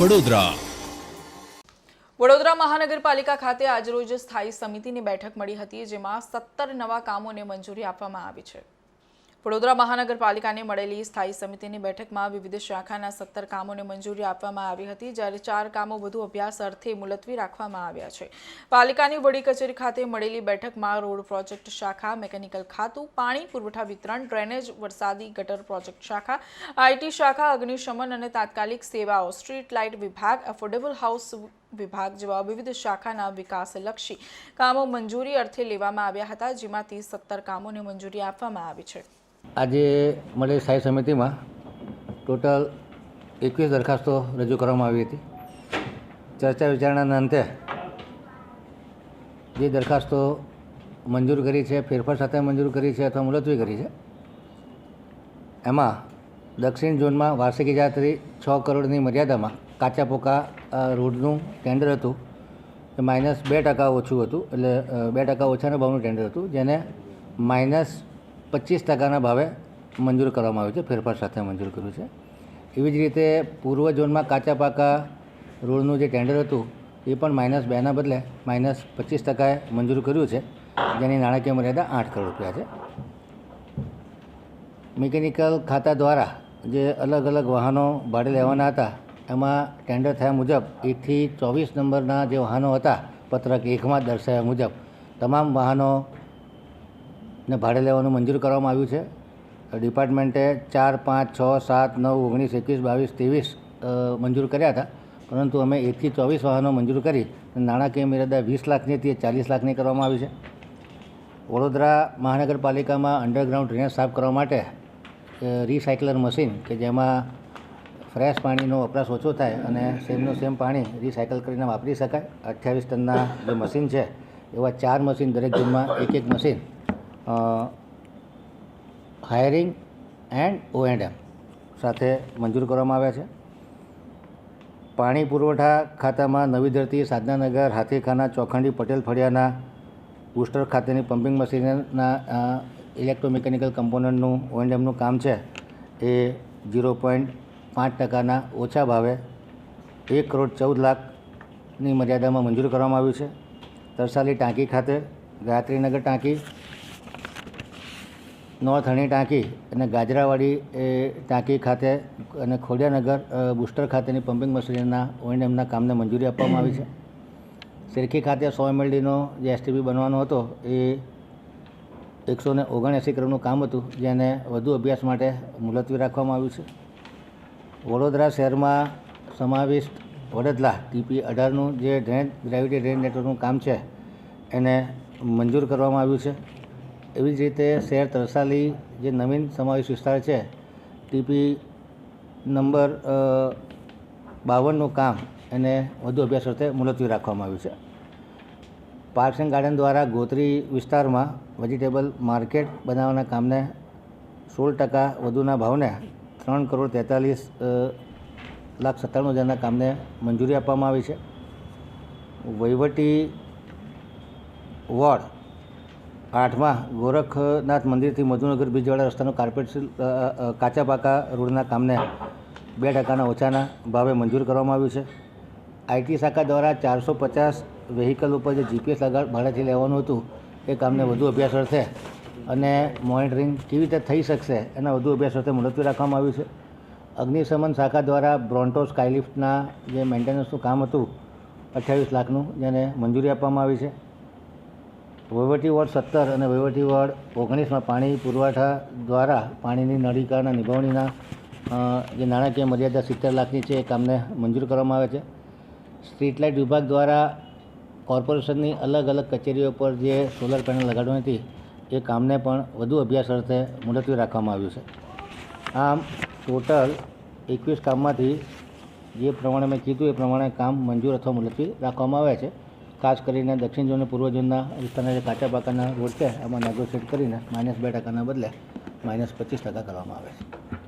વડોદરા વડોદરા મહાનગરપાલિકા ખાતે આજરોજ સ્થાયી સમિતિની બેઠક મળી હતી, જેમાં સત્તર નવા કામોને મંજૂરી આપવામાં આવી છે. વડોદરા મહાનગરપાલિકાને મળેલી સ્થાયી સમિતિની બેઠકમાં વિવિધ શાખાના સત્તર કામોને મંજૂરી આપવામાં આવી હતી, જ્યારે ચાર કામો વધુ અભ્યાસ અર્થે મુલતવી રાખવામાં આવ્યા છે. પાલિકાની વડી કચેરી ખાતે મળેલી બેઠકમાં રોડ પ્રોજેક્ટ શાખા, મેકેનિકલ ખાતું, પાણી, પુરવઠા વિતરણ, ડ્રેનેજ, વરસાદી ગટર પ્રોજેક્ટ શાખા, આઈટી શાખા, અગ્નિશમન અને તાત્કાલિક સેવાઓ, સ્ટ્રીટ લાઇટ વિભાગ, એફોર્ડેબલ હાઉસ વિભાગ જેવા વિવિધ શાખાના વિકાસલક્ષી કામો મંજૂરી અર્થે લેવામાં આવ્યા હતા, જેમાંથી સત્તર કામોને મંજૂરી આપવામાં આવી છે. આજે મળેલી સ્થાયી સમિતિમાં ટોટલ એકવીસ દરખાસ્તો રજૂ કરવામાં આવી હતી. ચર્ચા વિચારણાના અંતે જે દરખાસ્તો મંજૂર કરી છે, ફેરફાર સાથે મંજૂર કરી છે અથવા મુલતવી કરી છે, એમાં દક્ષિણ ઝોનમાં વાર્ષિક ઇજારતી છ કરોડની મર્યાદામાં કાચા પોકા રોડનું ટેન્ડર હતું. એ માઇનસ બે ટકા ઓછું હતું એટલે બે ટકા ઓછાના ભાવનું ટેન્ડર હતું, જેને માઇનસ પચીસ ટકાના ભાવે મંજૂર કરવામાં આવ્યું છે, ફેરફાર સાથે મંજૂર કર્યું છે. એવી જ રીતે પૂર્વ ઝોનમાં કાચા પાકા રોડનું જે ટેન્ડર હતું, એ પણ માઇનસ બેના બદલે માઇનસ પચીસ ટકાએ મંજૂર કર્યું છે, જેની નાણાકીય મર્યાદા આઠ કરોડ રૂપિયા છે. મિકેનિકલ ખાતા દ્વારા જે અલગ અલગ વાહનો ભાડે લેવાના હતા, એમાં ટેન્ડર થયા મુજબ એકથી ચોવીસ નંબરના જે વાહનો હતા, પત્રક એકમાં દર્શાવ્યા મુજબ, તમામ વાહનોને ભાડે લેવાનું મંજૂર કરવામાં આવ્યું છે. ડિપાર્ટમેન્ટે ચાર, પાંચ, છ, સાત, નવ, ઓગણીસ, એકવીસ, બાવીસ, ત્રેવીસ મંજૂર કર્યા હતા. પરંતુ અમે એકથી ચોવીસ વાહનો મંજૂર કરી નાણાકીય મર્યાદા વીસ લાખની હતી એ ચાલીસ લાખની કરવામાં આવી છે. વડોદરા મહાનગરપાલિકામાં અંડરગ્રાઉન્ડ ડ્રેનેજ સાફ કરવા માટે રિસાયકલર મશીન કે જેમાં ફ્રેશ પાણીનો વપરાશ ઓછો થાય અને સેમનું સેમ પાણી રિસાયકલ કરીને વાપરી શકાય. અઠ્યાવીસ ટનના જે મશીન છે, એવા ચાર મશીન દરેક ઝોનમાં એક એક machine hiring and O and M સાથે મંજૂર કરવામાં આવ્યા છે. પાણી પુરવઠા ખાતામાં નવી ધરતી, સાધનાનગર, હાથીખાના, ચોખંડી, પટેલ ફળિયાના, બુસ્ટર ખાતેની પમ્પિંગ મશીનના ઇલેક્ટ્રોમિકેનિકલ કમ્પોનન્ટનું ઓએનડેમનું કામ છે. એ ઝીરો પોઈન્ટ પાંચ ટકાના ઓછા ભાવે એક કરોડ ચૌદ લાખની મર્યાદામાં મંજૂર કરવામાં આવ્યું છે. તરસાલી ટાંકી ખાતે, ગાયત્રીનગર ટાંકી નોર્થ હણી ટાંકી અને ગાજરાવાડી ટાંકી ખાતે અને ખોડિયાનગર બુસ્ટર ખાતેની પમ્પિંગ મશીનના ઓએનએમના કામને મંજૂરી આપવામાં આવી છે. સિરકી ખાતે સો એમએલડીનો જે એસટીપી બનવાનો હતો એ એકસો ને ઓગણએંસી કરોડનું કામ હતું, જેને વધુ અભ્યાસ માટે મુલતવી રાખવામાં આવ્યું છે. વડોદરા શહેરમાં સમાવિષ્ટ વડોદરા ટીપી અઢારનું જે ડ્રેન, ગ્રેવિટી ડ્રેન નેટવર્કનું કામ છે, એને મંજૂર કરવામાં આવ્યું છે. એવી જ રીતે શહેર તરસાલી જે નવીન સમાવેશ વિસ્તાર છે, ટીપી નંબર બાવનનું કામ એને વધુ અભ્યાસ અર્થે મુલતવી રાખવામાં આવ્યું છે. પાર્ક્સ એન્ડ ગાર્ડન દ્વારા ગોત્રી વિસ્તારમાં વેજીટેબલ માર્કેટ બનાવવાના કામને સોળ ટકા વધુના ભાવને ત્રણ કરોડ તેતાલીસ લાખ સત્તાણું હજારના કામને મંજૂરી આપવામાં આવી છે. વહીવટી વોર્ડ આઠમાં ગોરખનાથ મંદિરથી મધુનગર બીજવાળા રસ્તાનું કાર્પેટ કાચા પાકા રોડના કામને બે ટકાના ઓછાના ભાવે મંજૂર કરવામાં આવ્યું છે. આઈટી શાખા દ્વારા ચારસો પચાસ વ્હીકલ ઉપર જે જીપીએસ લગાડ, ભાડેથી લેવાનું હતું, એ કામને વધુ અભ્યાસ અર્થે અને મોનિટરિંગ કેવી રીતે થઈ શકશે એના વધુ અભ્યાસ અર્થે મુલતવી રાખવામાં આવ્યું છે. અગ્નિશમન શાખા દ્વારા બ્રોન્ટો સ્કાયલિફ્ટના જે મેન્ટેનન્સનું કામ હતું, અઠ્યાવીસ લાખનું જેને મંજૂરી આપવામાં આવી છે. વહીવટી વોર્ડ સત્તર અને વહીવટી વોર્ડ ઓગણીસમાં પાણી પુરવઠા દ્વારા પાણીની નળિકાના નિભાવણીના જે નાણાકીય મર્યાદા સિત્તેર લાખની છે એ કામને મંજૂર કરવામાં આવે છે. સ્ટ્રીટ લાઇટ વિભાગ દ્વારા કોર્પોરેશનની અલગ અલગ કચેરીઓ પર જે સોલર પેનલ લગાડવાની હતી, એ કામને પણ વધુ અભ્યાસ અર્થે મુલતવી રાખવામાં આવ્યું છે. આમ, ટોટલ એકવીસ કામમાંથી જે પ્રમાણે મેં કીધું એ પ્રમાણે કામ મંજૂર અથવા મુલતવી રાખવામાં આવે છે. ખાસ કરીને દક્ષિણ ઝોન અને પૂર્વ ઝોનના વિસ્તારના જે કાચા પાકાના રોડ છે, એમાં નેગોશિએટ કરીને માઇનસ બે ટકાના બદલે માઇનસ પચીસ ટકા કરવામાં આવે છે.